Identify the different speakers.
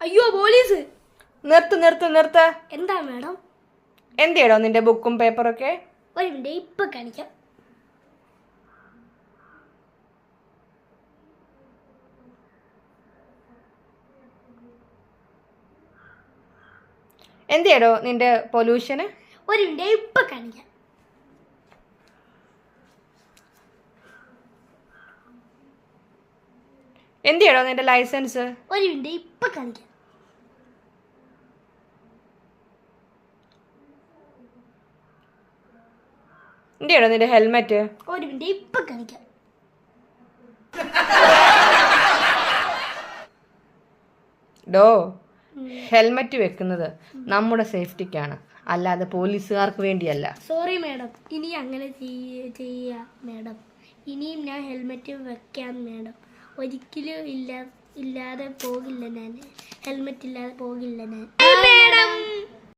Speaker 1: അയ്യോ പോലീസ്.
Speaker 2: നിർത്ത് നിർത്ത് നിർത്ത്.
Speaker 1: എന്താ മാഡം?
Speaker 2: എന്തിയടോ നിന്റെ ബുക്കും പേപ്പറൊക്കെ?
Speaker 1: ഒരു മിനിറ്റ് ഇപ്പൊ കാണിക്കാം.
Speaker 2: എന്തിയടോ നിന്റെ പൊല്യൂഷന്
Speaker 1: ഒരു മിനിറ്റ് ഇപ്പൊ കാണിക്കാം.
Speaker 2: എന്തിയടോ നിന്റെ ലൈസൻസ്?
Speaker 1: ഒരു മിനിറ്റ് ഇപ്പൊ കാണിക്കാം.
Speaker 2: എന്തിയടോ നിന്റെ ഹെൽമെറ്റ്?
Speaker 1: ഒരു മിനിറ്റ് ഇപ്പൊ കാണിക്കാം.
Speaker 2: ഡോ ഹെൽമെറ്റ് വെക്കുന്നത് നമ്മുടെ സേഫ്റ്റിക്കാണ്. അല്ലാതെ പോലീസുകാർക്ക് വേണ്ടിയല്ല.
Speaker 1: സോറി മാഡം ഇനി അങ്ങനെ ചെയ്യാ മാഡം. ഇനിയും ഞാൻ ഹെൽമെറ്റ് വെക്കാം മാഡം. ഒരിക്കലും ഇല്ല ഇല്ലാതെ പോകില്ല ഞാൻ. ഹെൽമെറ്റ് ഇല്ലാതെ പോകില്ല ഞാൻ.